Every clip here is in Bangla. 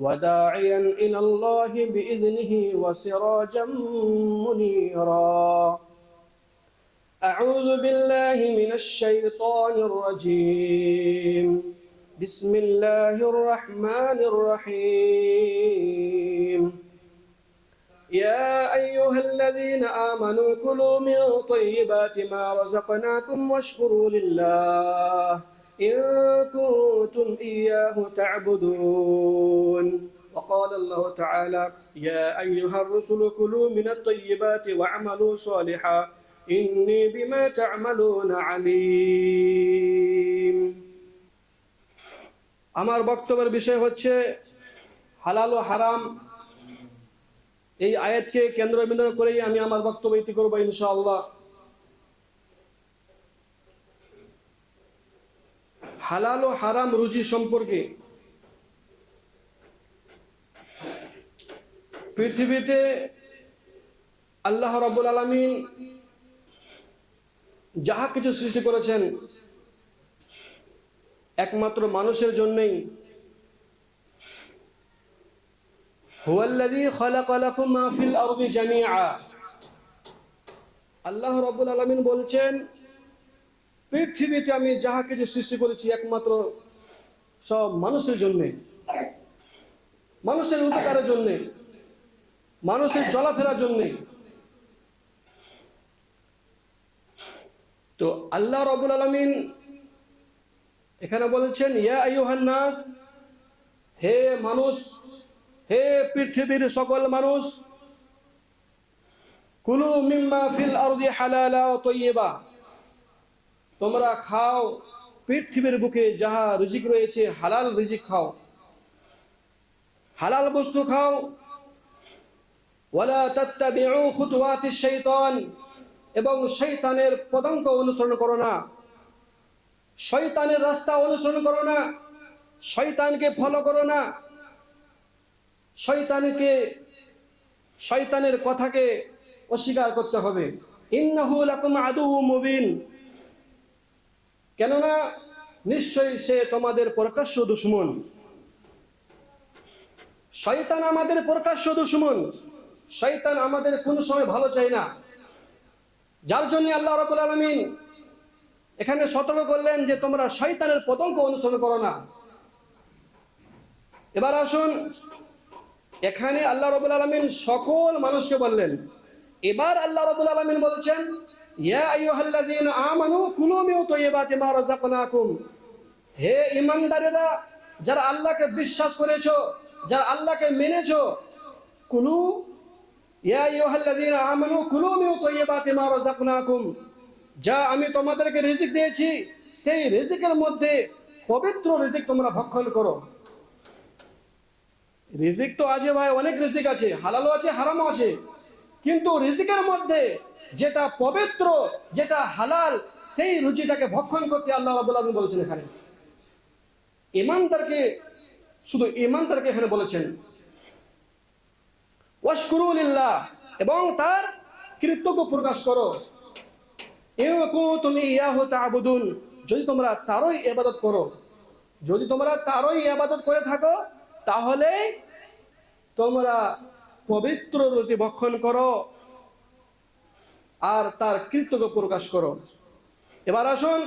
وداعيا إلى الله بإذنه وسراجا منيرا. أعوذ بالله من الشيطان الرجيم. بسم الله الرحمن الرحيم. يا أيها الذين آمنوا كلوا من طيبات ما رزقناكم واشكروا لله. إن كنتم إياه تعبدون وقال الله تعالى يا أيها الرسل كلوا من الطيبات واعملوا صالحا إني بما تعملون عليم আমার বক্তব্যের বিষয় হচ্ছে হালাল ও হারাম এই আয়াতকে কেন্দ্রবিন্দু করেই আমি আমার বক্তব্য এটি করবো ইনশাআল্লাহ হালাল ও হারাম রুজি সম্পর্কে। পৃথিবীতে আল্লাহ রব্বুল আলমিন যাহা কিছু সৃষ্টি করেছেন, একমাত্র মানুষের জন্যই। আল্লাহ রাব্বুল আলামিন বলছেন পৃথিবীতে আমি যাহা কিছু সৃষ্টি করেছি একমাত্র সব মানুষের জন্য। মানুষের উপকারের জন্য। মানুষের চলাফেরার জন্য। তো আল্লাহ রবুল আলমিন এখানে বলছেন, ইয়া হে মানুষ, হে পৃথিবীর সকল মানুষ, কুলু মিম্মা ফিল আরদি হালালা ও তৈয়বা। তোমরা খাও, পৃথিবীর বুকে যাহা রিজিক রয়েছে, হালাল রিজিক খাও। হালাল বস্তু খাও। ওয়ালা তাত্তাবিউ শাইতান এবং অনুসরণ করো না। রাস্তা অনুসরণ করো না। শয়তানকে ফলো করো না। শয়তানকে শয়তানের কথাকে অস্বীকার করতে হবে। ইন্নাহু লাকুম আদুউ মুবিন। কেননা নিশ্চয়ই সে তোমাদের প্রকাশ্য দুশ্মন। শয়তান আমাদের প্রকাশ্য দুশ্মন। শয়তান আমাদের কোন সময় ভালো চায় না। যার জন্য আল্লাহ রবুল আলমিন এখানে সতর্ক করলেন যে তোমরা শয়তানের পতঙ্গ অনুসরণ করো না। এবার আসুন, এখানে আল্লাহ রবুল আলমিন সকল মানুষকে বললেন। এবার আল্লাহ রবুল আলমিন বলছেন আমানু মিন হে যারা আল্লাহকে বিশ্বাস করেছ আল্লাহকে যা আমি তোমাদেরকে রিজিক দিয়েছি, সেই রিজিকের মধ্যে পবিত্র রিজিক তোমরা ভক্ষণ করো। রিজিক তো আছে ভাই, অনেক রিজিক আছে। হালালও আছে, হারামও আছে। কিন্তু রিজিকের মধ্যে যেটা পবিত্র, যেটা হালাল, সেই রুচিটাকে ভক্ষণ করতে আল্লাহ আলামিন বলেছেন এখানে। ইমানদারকে শুধু ইমানদারকে এখানে বলেছেন। ওয়াশকুরুলিল্লাহ এবং তার কৃতজ্ঞ প্রকাশ করো। তুমি ইয়াহু তাবুদুন, যদি তোমরা তারই এবাদত করো। যদি তোমরা তারই এবাদত করে থাকো তাহলে তোমরা পবিত্র রুচি ভক্ষণ করো। আর তার কৃতজ্ঞ প্রকাশ করো। এবার আসুন,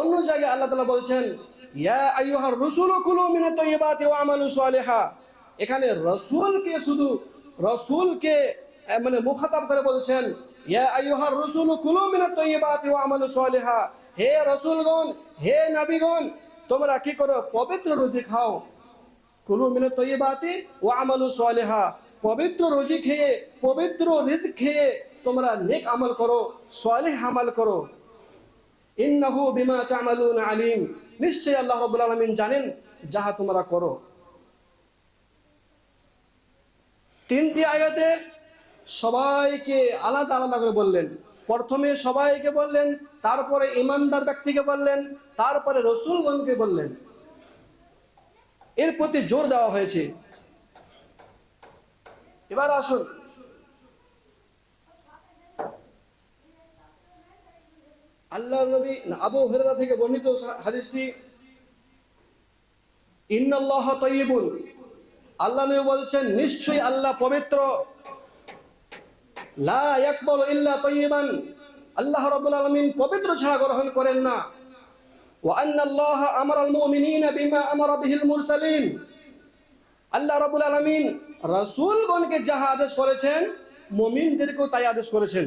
অন্য জায়গায় আল্লাহ তালা বলছেন এখানে রসুলকে শুধু, রসুলকে মানে মুখাতাব করে বলছেন হে রসুলগণ, হে নবীগণ, তোমরা কি করো? পবিত্র রুজি খাও। কুলু মিন তৈবাতি ও আমালু সালেহা। পবিত্র রুজি খেয়ে, পবিত্র রিজিক খেয়ে তোমরা নেক আমল করো, সালেহ আমল করো। ইন্নাহু বিমা তা'মালুন আলিম। নিশ্চয় আল্লাহ আলামিন জানেন যাহা তোমরা করো। তিনটি আয়াতে সবাইকে আলাদা আলাদা করে বললেন। প্রথমে সবাইকে বললেন, তারপরে ইমানদার ব্যক্তিকে বললেন, তারপরে রসুলগণকে বললেন। এর প্রতি জোর দেওয়া হয়েছে। এবার আসুন। আল্লাহ নবী আবু হুরায়রা থেকে বর্ণিত হাদিসটি, ইন্নাল্লাহ তাইয়িবুন। আল্লাহ নবী বলছেন, নিশ্চয়ই আল্লাহ পবিত্র। লা ইয়াকবালু ইল্লা তাইয়িবান। আল্লাহ রাব্বুল আলামিন পবিত্র ছাড়া গ্রহণ করেন না। ওয়া আল্লাহ আমারাল মুমিনিনা বিমা আমারা বিহিল মুরসালিন। আল্লাহ রাব্বুল আলামিন রাসূলগণকে যাহা আদেশ করেছেন, মুমিনদেরকেও তাই আদেশ করেছেন।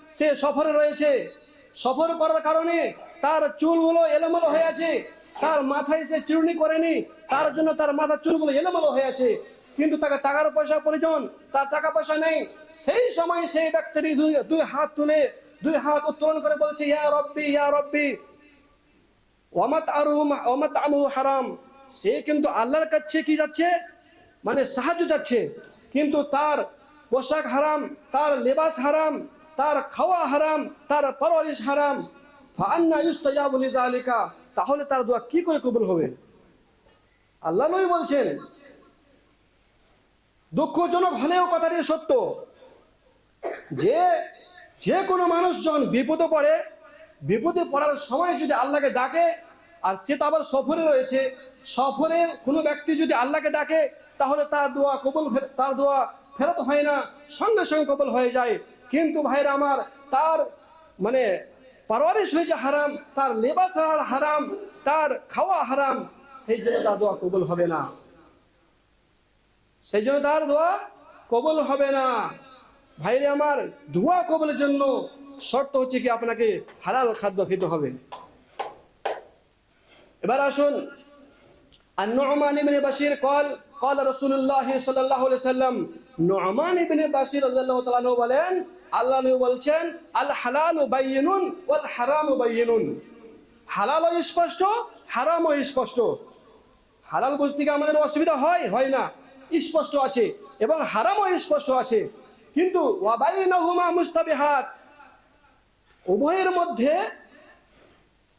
সে সফরে রয়েছে। সফর করার কারণে তার চুলগুলো এলোমেলো হয়ে আছে। তার মাথায় সে চুরনি করেনি। তার জন্য তার মাথার চুলগুলো এলোমেলো হয়ে আছে। কিন্তু তাকে টাকার পয়সা প্রয়োজন, তার টাকা পয়সা নেই। সেই সময় সেই ব্যক্তির দুই দুই হাত তুলে, দুই হাত উত্তোলন করে বলছে, ইয়া রব্বি ইয়া রব্বি, ওয়ামাত আরু ওয়ামাত আমু হারাম। সে কিন্তু আল্লাহর কাছে কি যাচ্ছে? মানে সাহায্য যাচ্ছে কিন্তু তার পোশাক হারাম, তার লেবাস হারাম তার খাওয়া হারাম, তার পরওয়ারিশ হারাম। লিজালিকা, তাহলে তার দোয়া কি করে কবুল হবে? আল্লাহ নবী বলছেন, দুঃখজনক হলেও কথাটি সত্য। যে যে কোনো মানুষ যখন বিপদে পড়ে, বিপদে পড়ার সময় যদি আল্লাহকে ডাকে, আর সে তো আবার সফরে রয়েছে, সফরে কোনো ব্যক্তি যদি আল্লাহকে ডাকে, তাহলে তার দোয়া কবুল তার দোয়া ফেরত হয় না, সঙ্গে সঙ্গে কবুল হয়ে যায়। কিন্তু ভাইরা আমার তার মানে পারওয়ারিশ হয়েছে হারাম তার লেবাস আর হারাম তার খাওয়া হারাম সেই জন্য তার দোয়া কবুল হবে না সেই জন্য তার দোয়া কবুল হবে না ভাইরে আমার দোয়া কবুলের জন্য শর্ত হচ্ছে কি আপনাকে হালাল খাদ্য খেতে হবে এবার আসুন النعمان بن بشير قال قال رسول الله صلى الله عليه وسلم نعمان بن بشير رضي الله تعالى عنه বলেন আল্লাহ বলছেন, আল হালালু বাইয়িনুন ওয়াল হারামু বাইয়িনুন। হালাল স্পষ্ট, হারামও স্পষ্ট। হালাল বুঝতে কি আমাদের অসুবিধা হয়? হয় না। স্পষ্ট আছে এবং হারামও স্পষ্ট আছে। কিন্তু ওয়াবাইনাহুমা উভয়ের মধ্যে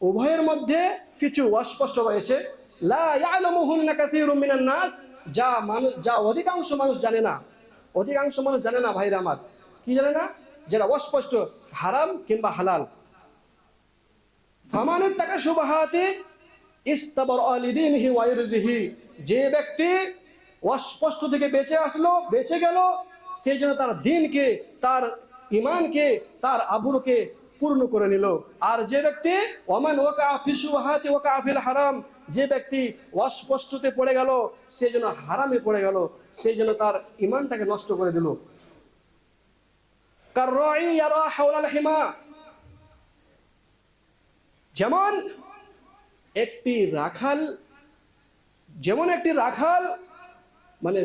উভয়ের মধ্যে কিছু অস্পষ্ট রয়েছে। লা নাস। যা মানুষ, যা অধিকাংশ মানুষ জানে না। অধিকাংশ মানুষ জানে না, ভাইরা আমার। কি জানে না? যেটা অস্পষ্ট, হারাম কিংবা হালাল। ফামানের টাকা সুবাহাতে ইস্তাবর আলিদিনহি যে ব্যক্তি অস্পষ্ট থেকে বেঁচে আসলো, বেঁচে গেল, সেই জন্য তার দিনকে, তার ইমানকে তার আবুরকে পূর্ণ করে নিল। আর যে ব্যক্তি, ওমান ওকা ফিসু হাতে ওকা আফিল হারাম, যে ব্যক্তি অস্পষ্টতে পড়ে গেল, সেই জন্য হারামে পড়ে গেল, সেই জন্য তার ইমানটাকে নষ্ট করে দিল কার রাই ইয়ারা হাওলাল হিমা যেমন একটি রাখাল, যেমন একটি রাখাল মানে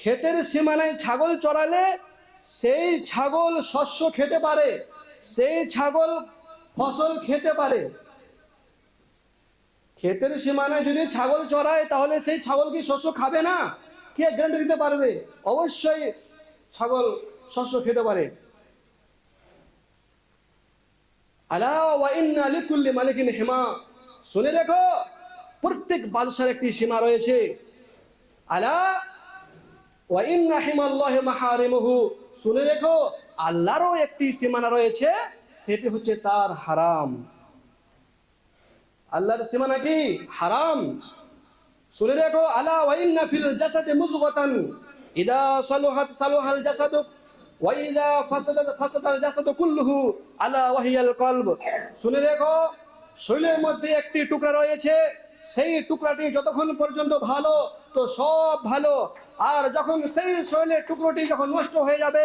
ক্ষেতের সীমানায় ছাগল চড়ালে সেই ছাগল শস্য খেতে পারে, সেই ছাগল ফসল খেতে পারে। ক্ষেতের সীমানায় যদি ছাগল চড়ায়, তাহলে সেই ছাগল কি শস্য খাবে না? কে গ্যারান্টি দিতে পারবে? অবশ্যই ছাগল শস্য খেতে পারে। আলা ওয়া ইন্না শুনে দেখো প্রত্যেক বাদশার একটি সীমা রয়েছে। আলা ওয়া ইন্না হিমাল্লাহি মাহারিমুহু। শুনে দেখো আল্লাহরও একটি সীমানা রয়েছে, সেটি হচ্ছে তার হারাম। আল্লাহর সীমানা কি হারাম? শুনে দেখো আলা ওয়া ইন্না ফিল জাসাদি মুজগাতান। ইদা সালুহাত সালুহাল জাসাদু ওয়া ইদা ফাসাদাত ফাসাদাল জাসাদু কুল্লুহু আলা ওয়াহিয়াল কলব। শুনে দেখো শরীরের মধ্যে একটি টুকরা রয়েছে। সেই টুকরাটি যতক্ষণ পর্যন্ত ভালো, তো সব ভালো। আর যখন সেই শরীরের টুকরোটি যখন নষ্ট হয়ে যাবে,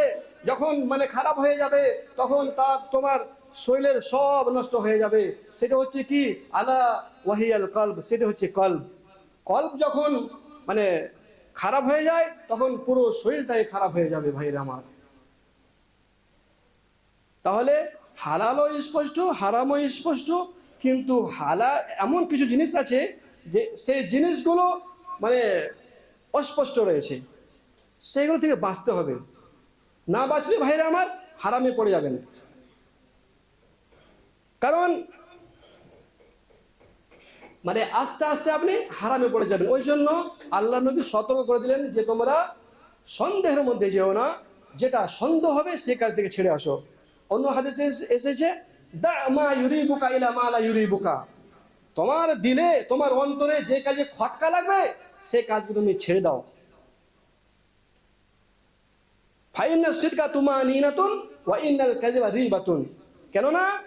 যখন মানে খারাপ হয়ে যাবে, তখন তা তোমার শরীরের সব নষ্ট হয়ে যাবে। সেটা হচ্ছে কি? আলা ওয়াহিয়াল কলব, সেটা হচ্ছে কলব। কল্প যখন মানে খারাপ হয়ে যায়, তখন পুরো শরীরটাই খারাপ হয়ে যাবে ভাইরা আমার। তাহলে হালালও স্পষ্ট, হারামও স্পষ্ট, কিন্তু হালা এমন কিছু জিনিস আছে যে সেই জিনিসগুলো মানে অস্পষ্ট রয়েছে। সেগুলো থেকে বাঁচতে হবে। না বাঁচলে ভাইরা আমার হারামে পড়ে যাবেন। কারণ মানে আস্তে আস্তে আপনি হারামে পড়ে যাবেন। ওই জন্য আল্লাহ নবী সতর্ক করে দিলেন যে তোমরা সন্দেহের মধ্যে যেও না, যেটা সন্দেহ হবে সে কাজ থেকে ছেড়ে আসো। অন্য হাদিসে এস- এসেছে, দা মা ইউরিবুকা ইলা মা লা ইউরিবুকা। তোমার দিলে, তোমার অন্তরে যে কাজে খটকা লাগবে, সে কাজগুলো তুমি ছেড়ে দাও। ফাইনাল সিরকা তুমা নিনাতুন ওয়া ইন্নাল কাযিবা রিবাতুন। কেননা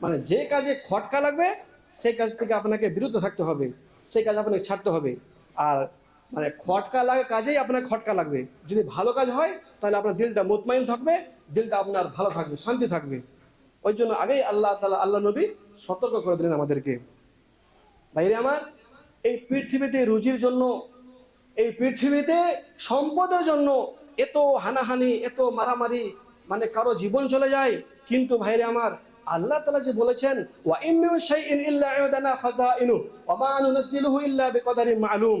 মানে যে কাজে খটকা লাগবে সেই কাজ থেকে আপনাকে বিরত থাকতে হবে সেই কাজ আপনাকে ছাড়তে হবে। আর মানে খটকা লাগে কাজেই আপনার খটকা লাগবে। যদি ভালো কাজ হয়, তাহলে আপনার দিলটা মুতমাইন থাকবে, দিলটা আপনার ভালো থাকবে, শান্তি থাকবে। ওই জন্য আগেই আল্লাহ তালা আল্লাহ নবী সতর্ক করে দিলেন আমাদেরকে। বাইরে আমার, এই পৃথিবীতে রুজির জন্য, এই পৃথিবীতে সম্পদের জন্য এত হানাহানি, এত মারামারি মানে কারও জীবন চলে যায়। কিন্তু ভাইরে আমার, আল্লাহ তালা যে বলেছেন, ওয়া শাইইন ইল্লা ইউদানা খাযাইনু ওয়া মা নুনাজ্জিলুহু ইল্লা বিকদারিন মালুম।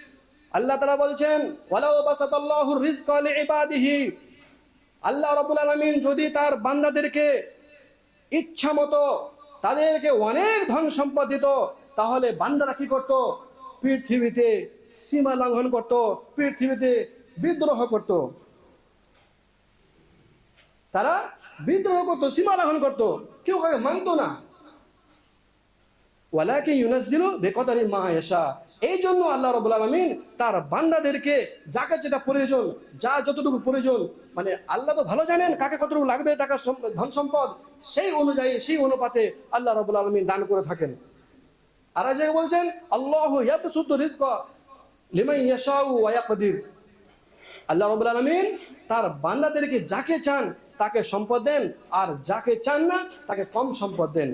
আল্লাহ তাআলা বলছেন আল্লাহ রাব্বুল আলামিন যদি তার বান্দাদেরকে ইচ্ছা মতো তাদেরকে অনেক ধন সম্পদ দিত, তাহলে বান্দারা কি করত? পৃথিবীতে সীমা লঙ্ঘন করত, পৃথিবীতে বিদ্রোহ করত। তারা বিদ্রোহ করতো, সীমা লঙ্ঘন করতো। কেউ কাকে মানতো না। ওয়ালাকে ইউনাসজিলু বেকদারি মা এসা এই জন্য আল্লাহ রবুল আলমিন তার বান্দাদেরকে যাকে যেটা প্রয়োজন, যা যতটুকু প্রয়োজন মানে আল্লাহ তো ভালো জানেন কাকে কতটুকু লাগবে টাকা ধন সম্পদ, সেই অনুযায়ী, সেই অনুপাতে আল্লাহ রবুল আলমিন দান করে থাকেন। আর যে বলছেন, আল্লাহ ইয়াবসুতু রিজকা লিমান ইয়াশাউ ওয়া ইয়াকদির। আল্লাহ রবুল আলমিন তার বান্দাদেরকে যাকে চান তাকে সম্পদ দেন, আর যাকে চান না তাকে কম সম্পদ দেন।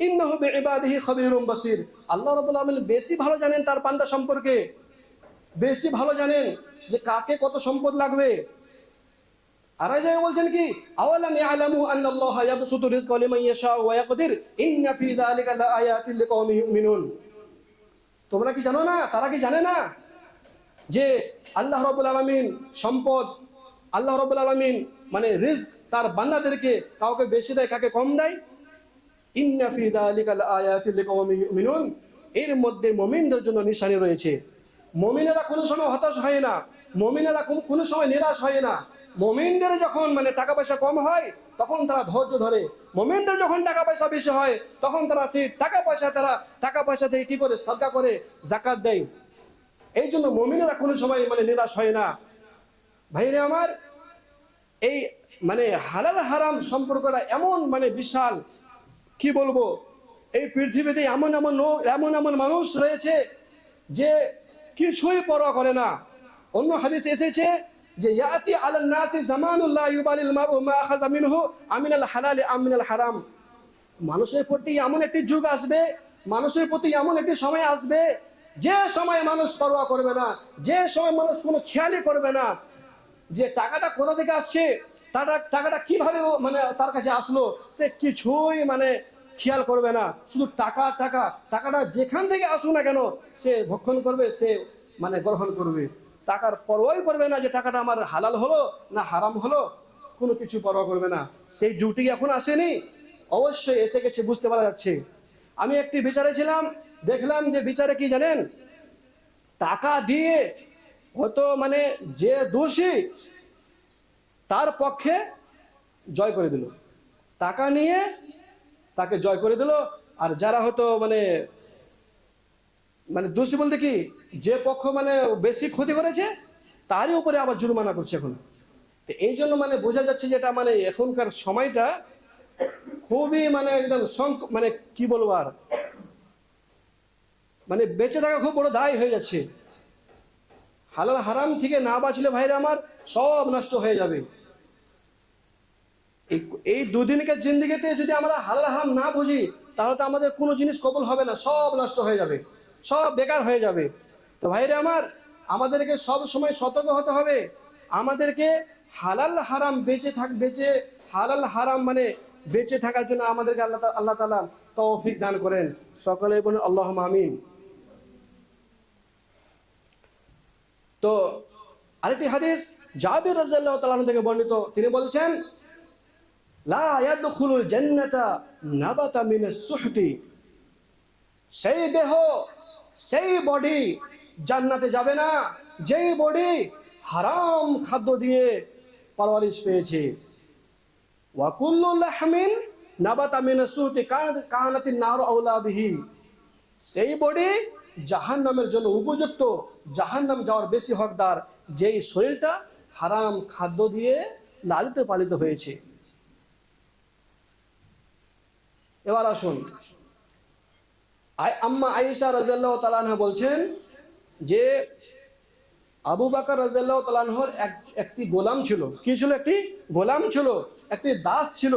ইন্নাহু বিইবাদিহি খবীরুম বাসীর। আল্লাহ রাব্বুল আলামিন বেশি ভালো জানেন তার বান্দা সম্পর্কে। বেশি ভালো জানেন যে কাকে কত সম্পদ লাগবে। আর এই জায়গায় বলছেন কি, আওয়ালাম ইয়ালামু আন্নাল্লাহা ইয়াবসুতু রিজকা লিমান ইয়াশা ওয়া ইয়াকদির, ইন্না ফি যালিকা লাআয়াতিন লিকাওমিন ইউমিনুন। তোমরা কি জানো না? তারা কি জানে না? যে আল্লাহ রবুল আলমিন সম্পদ, আল্লাহ রবুল আলমিন মানে রিস্ক তার বান্দাদেরকে কাউকে বেশি দেয়, কাকে কম দেয়? ইন্না ফি যালিকা লাআয়াতিন লিকাওমিন ইউমিনুন। এর মধ্যে মুমিনদের জন্য নিশানি রয়েছে। মুমিনেরা কোনো সময় হতাশ হয় না। মুমিনেরা কোনো সময় নিরাশ হয় না। মুমিনদের যখন মানে টাকা পয়সা কম হয়, তখন তারা ধৈর্য ধরে। মুমিনদের যখন টাকা পয়সা বেশি হয়, তখন তারা সেই টাকা পয়সা তারা টাকা পয়সা দিয়ে কি করে? সদকা করে জাকাত দেয়। এই জন্য মমিনেরা কোনো সময় মানে নিরাশ হয় না। ভাইরে আমার, এই মানে হালাল হারাম সম্পর্কটা এমন মানে বিশাল কি বলব? এই পৃথিবীতে এমন এমন এমন এমন মানুষ রয়েছে যে কিছুই পরোয়া করে না। অন্য হাদিস এসেছে যে, ইয়াতি আলান নাসি জামানুল্লাহ ইউবালিল মারউ মা আখাযা মিনহু আমিনাল হালাল আমিনাল হারাম। মানুষের প্রতি এমন একটি যুগ আসবে, মানুষের প্রতি এমন একটি সময় আসবে, যে সময় মানুষ পরোয়া করবে না, যে সময় মানুষ কোনো খেয়ালই করবে না, যে টাকাটা কোথা থেকে আসছে? টাকা টাকাটা কীভাবে মানে তার কাছে আসলো, সে কিছুই মানে খেয়াল করবে না। শুধু টাকা টাকা, টাকাটা যেখান থেকে আসুক না কেন, সে ভক্ষণ করবে, সে মানে গ্রহণ করবে। টাকার পরোয়াই করবে না যে টাকাটা আমার হালাল হলো না হারাম হলো, কোনো কিছু পরোয়া করবে না। সেই যুগটি এখন আসেনি? অবশ্যই এসে গেছে, বুঝতে পারা যাচ্ছে। আমি একটি বিচারে ছিলাম, দেখলাম যে বিচারে কি জানেন? টাকা দিয়ে হয়তো মানে যে দোষী তার পক্ষে জয় করে দিল। টাকা নিয়ে তাকে জয় করে দিল। আর যারা হয়তো মানে মানে দোষী বলতে কি, যে পক্ষ মানে বেশি ক্ষতি করেছে, তারই উপরে আবার জরিমানা করছে এখন। তো এই জন্য মানে বোঝা যাচ্ছে যেটা মানে এখনকার সময়টা খুবই মানে একদম সংক- মানে কি বলব আর মানে বেঁচে থাকা খুব বড় দায় হয়ে যাচ্ছে। হালাল হারাম থেকে না বাঁচলে ভাইরা আমার সব নষ্ট হয়ে যাবে। এই- দুদিনকার জিন্দিগিতে যদি আমরা হালাল হারাম না বুঝি, তাহলে তো আমাদের কোনো জিনিস কবল হবে না, সব নষ্ট হয়ে যাবে, সব বেকার হয়ে যাবে। তো ভাইরে আমার, আমাদেরকে সব সময় সতর্ক হতে হবে। আমাদেরকে হালাল হারাম বেঁচে থাক, বেঁচে, হালাল হারাম মানে বেঁচে থাকার জন্য আমাদেরকে আল্লাহ আল্লাহ তালা তৌফিক দান করেন। সকলে বলুন আল্লাহ আমিন। তো আরেকটি হাদিস জাবির তাআলা থেকে বর্ণিত। তিনি বলছেন লা সেই দেহ, সেই বডি জান্নাতে যাবে না। যেই বডি হারাম খাদ্য দিয়ে পারওয়ারিশ পেয়েছে। সেই বডি জাহান্নামের জন্য উপযুক্ত, জাহান্নাম যাওয়ার বেশি হকদার। যেই শরীরটা হারাম খাদ্য দিয়ে লালিত পালিত হয়েছে। এবার আসুন। আম্মা আয়েশা রাজিয়াল্লাহ তালানহা বলছেন যে, আবু বাকর রাজিয়াল্লাহ তালানহর এক, একটি গোলাম ছিল। কি ছিল একটি? গোলাম ছিল, একটি দাস ছিল।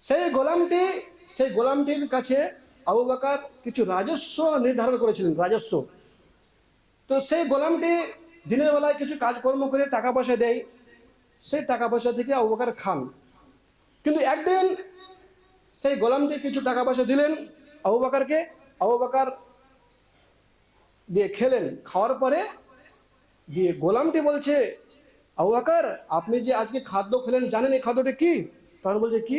সেই গোলামটি, সেই গোলামটির কাছে আবু বাকার কিছু রাজস্ব নির্ধারণ করেছিলেন, রাজস্ব। তো সেই গোলামটি দিনের বেলায় কিছু কাজকর্ম করে টাকা পয়সা দেয়। সেই টাকা পয়সা থেকে আবু বাকার খান। কিন্তু একদিন সেই গোলামটি কিছু টাকা পয়সা দিলেন আবু বাকারকে। আবু বাকার দিয়ে খেলেন। খাওয়ার পরে দিয়ে গোলামটি বলছে, আবু বাকার, আপনি যে আজকে খাদ্য খেলেন, জানেন এই খাদ্যটা কি? তখন বলছে, কি?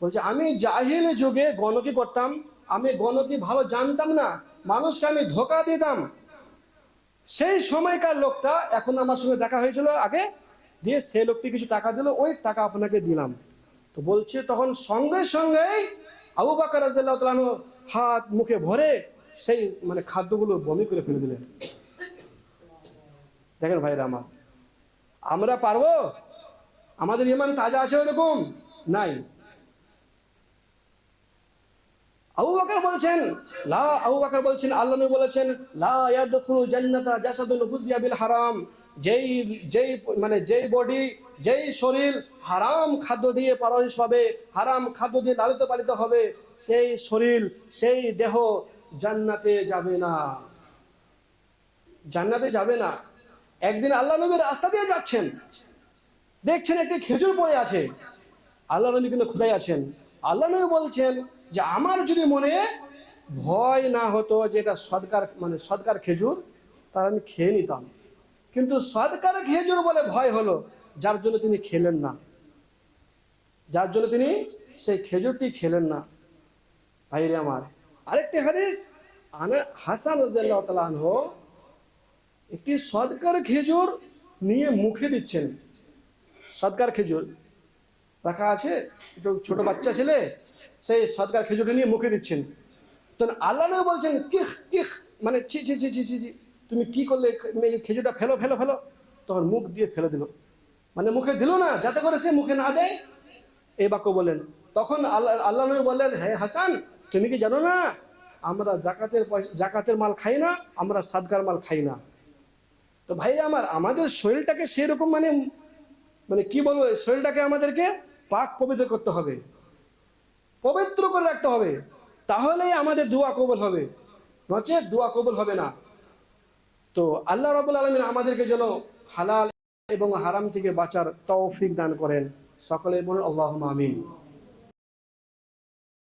বলছে, আমি জাহিল যুগে গণকি করতাম। আমি গণকি ভালো জানতাম না। মানুষকে আমি ধোকা দিতাম। সেই সময়কার লোকটা এখন আমার সঙ্গে দেখা হয়েছিল আগে। দিয়ে সেই লোকটি কিছু টাকা দিল। ওই টাকা আপনাকে দিলাম। তো বলছে তখন সঙ্গে সঙ্গেই আবু বাকার আনহু হাত মুখে ভরে সেই মানে খাদ্যগুলো বমি করে ফেলে দিলেন। দেখেন ভাইরা আমার, আমরা পারব? আমাদের ইমান তাজা আছে ওরকম নাই। আবু বকর বলছেন, লা, আবু বকর বলছেন, আল্লাহ বলেছেন, লা ইয়াদখুলু জান্নাতা জাসাদুন গুজিয়া বিল হারাম। যেই যেই মানে যেই বডি যেই শরীর হারাম খাদ্য দিয়ে পাররিশ পাবে হারাম খাদ্য দিয়ে লালিত পালিত হবে, সেই শরীর, সেই দেহ জান্নাতে যাবে না। জান্নাতে যাবে না। একদিন আল্লাহ নবীর রাস্তা দিয়ে যাচ্ছেন। দেখছেন একটি খেজুর পড়ে আছে। আল্লাহ নবী কিন্তু খুদাই আছেন। আল্লাহ নবী বলছেন যে, আমার যদি মনে ভয় না হতো যে এটা সদকার মানে সদকার খেজুর তার আমি খেয়ে নিতাম। কিন্তু সদকার খেজুর বলে ভয় হলো, যার জন্য তিনি খেলেন না। যার জন্য তিনি সেই খেজুরটি খেলেন না। ভাইরে আমার, আরেকটি হাদিস হাসান রাদিয়াল্লাহু একটি সদকার খেজুর নিয়ে মুখে দিচ্ছেন। সদকার খেজুর রাখা আছে, একটু ছোট বাচ্চা ছেলে, সেই সদকার খেজুরটা নিয়ে মুখে দিচ্ছেন। তখন আল্লাহ বলছেন, কিহ কিহ মানে ছি ছি ছি ছি ছি ছি। তুমি কি করলে? খেজুরটা ফেলো ফেলো ফেলো। তখন মুখ দিয়ে ফেলে দিল। মানে মুখে দিল না, যাতে করে সে মুখে না দেয়। এই বাক্য বলেন তখন আল্লাহ আল্লাহ বললেন হ্যাঁ হাসান, তুমি কি জানো না? আমরা জাকাতের পয়সা জাকাতের মাল খাই না, আমরা সাদকার মাল খাই না। তো ভাই আমার, আমাদের শরীরটাকে সেরকম মানে মানে কি বলব? শরীরটাকে আমাদেরকে পাক পবিত্র করতে হবে। পবিত্র করে রাখতে হবে। তাহলেই আমাদের দোয়া কবল হবে। নচে দোয়া কবল হবে না। তো আল্লাহ রাবুল আলমিন আমাদেরকে যেন হালাল এবং হারাম থেকে বাঁচার তৌফিক দান করেন। সকলে বলুন আল্লাহ আমিন।